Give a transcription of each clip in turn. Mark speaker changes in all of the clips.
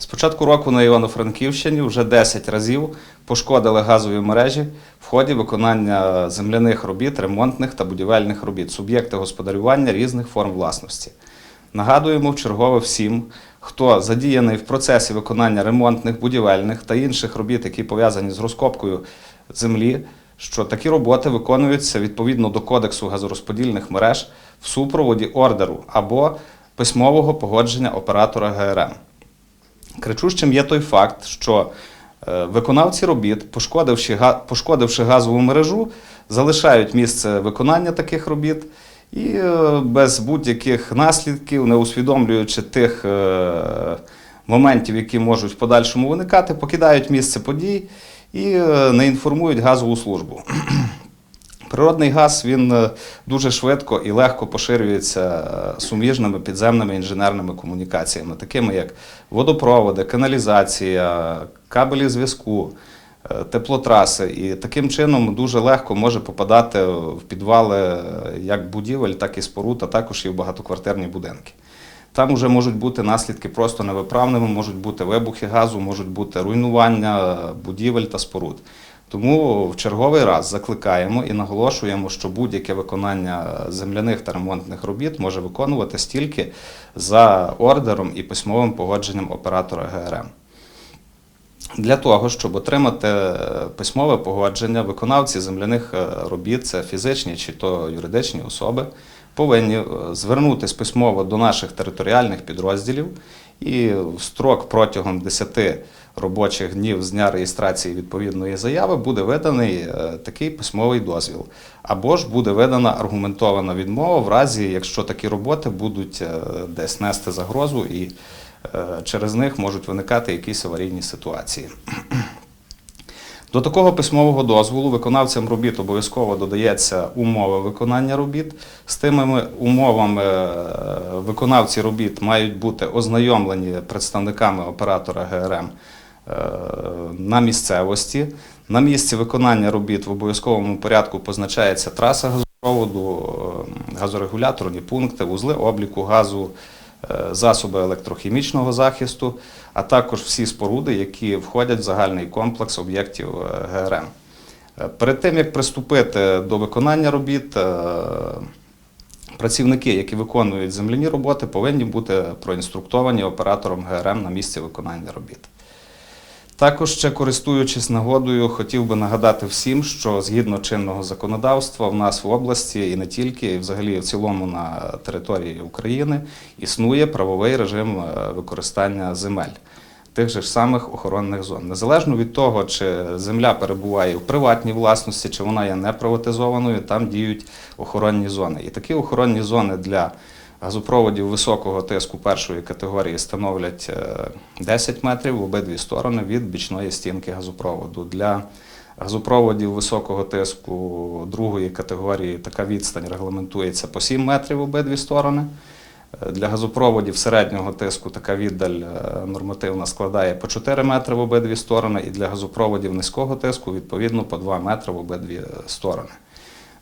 Speaker 1: З початку року на Івано-Франківщині вже 10 разів пошкодили газові мережі в ході виконання земляних робіт, ремонтних та будівельних робіт, суб'єкти господарювання різних форм власності. Нагадуємо вчергове всім, хто задіяний в процесі виконання ремонтних, будівельних та інших робіт, які пов'язані з розкопкою землі, що такі роботи виконуються відповідно до Кодексу газорозподільних мереж в супроводі ордеру або письмового погодження оператора ГРМ. Кричущим є той факт, що е, виконавці робіт, пошкодивши, пошкодивши газову мережу, залишають місце виконання таких робіт і е, без будь-яких наслідків, не усвідомлюючи тих е, моментів, які можуть в подальшому виникати, покидають місце подій і не інформують газову службу. Природний газ він е, дуже швидко і легко поширюється е, суміжними підземними інженерними комунікаціями, такими як водопроводи, каналізація, кабелі зв'язку, е, теплотраси. І таким чином дуже легко може попадати в підвали як будівель, так і споруд, а також і в багатоквартирні будинки. Там вже можуть бути наслідки просто невиправними, можуть бути вибухи газу, можуть бути руйнування будівель та споруд. Тому в черговий раз закликаємо і наголошуємо, що будь-яке виконання земляних та ремонтних робіт може виконуватись тільки за ордером і письмовим погодженням оператора ГРМ. Для того, щоб отримати е, письмове погодження, виконавці земляних е, робіт, це фізичні чи то юридичні особи, повинні е, звернутися письмово до наших територіальних підрозділів і в строк протягом 10 робочих днів з дня реєстрації відповідної заяви буде виданий е, такий письмовий дозвіл. Або ж буде видана аргументована відмова в разі, якщо такі роботи будуть е, десь нести загрозу і через них можуть виникати якісь аварійні ситуації. До такого письмового дозволу виконавцям робіт обов'язково додається умова виконання робіт. З тими умовами е, виконавці робіт мають бути ознайомлені представниками оператора ГРМ е, на місцевості. На місці виконання робіт в обов'язковому порядку позначається траса газопроводу, е, газорегуляторні пункти, вузли обліку газу, засоби електрохімічного захисту, а також всі споруди, які входять в загальний комплекс об'єктів е, ГРМ. Е, Перед тим як приступити до виконання робіт, е, працівники, які виконують земляні роботи, повинні бути проінструктовані оператором ГРМ на місці виконання робіт. Також ще користуючись нагодою, хотів би нагадати всім, що згідно чинного законодавства в нас в області і не тільки, і взагалі в цілому на території України існує правовий режим е, використання земель. Тих же ж самих охоронних зон. Незалежно від того, чи земля перебуває в приватній власності, чи вона є неприватизованою, там діють охоронні зони. І такі охоронні зони для газопроводів високого тиску першої категорії становлять е, 10 метрів в обидві сторони від бічної стінки газопроводу. Для газопроводів високого тиску другої категорії така відстань регламентується по 7 метрів в обидві сторони. Е, Для газопроводів середнього тиску така віддаль е, нормативна складає по 4 метри в обидві сторони, і для газопроводів низького тиску відповідно по 2 метри в обидві е, сторони.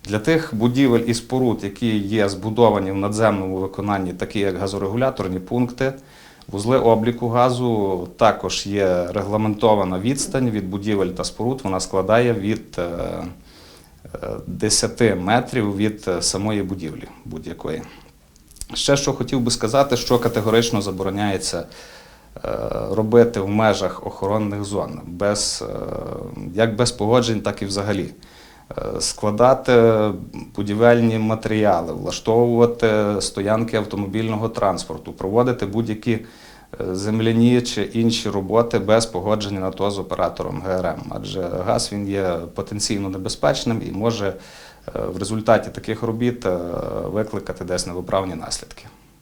Speaker 1: Для тих будівель і споруд, які є збудовані в надземному виконанні, такі як газорегуляторні пункти, вузли обліку газу, також є регламентована відстань від будівель та споруд, вона складає від е, е, 10 метрів від е, самої будівлі будь-якої. Ще що хотів би сказати, що категорично забороняється е, робити в межах охоронних зон, без, е, як без погоджень, так і взагалі. Е, Складати будівельні матеріали, влаштовувати стоянки автомобільного транспорту, проводити будь-які е, земляні чи інші роботи без погодження на то з оператором ГРМ. Адже газ він є потенційно небезпечним і може е, в результаті таких робіт викликати десь невиправні наслідки.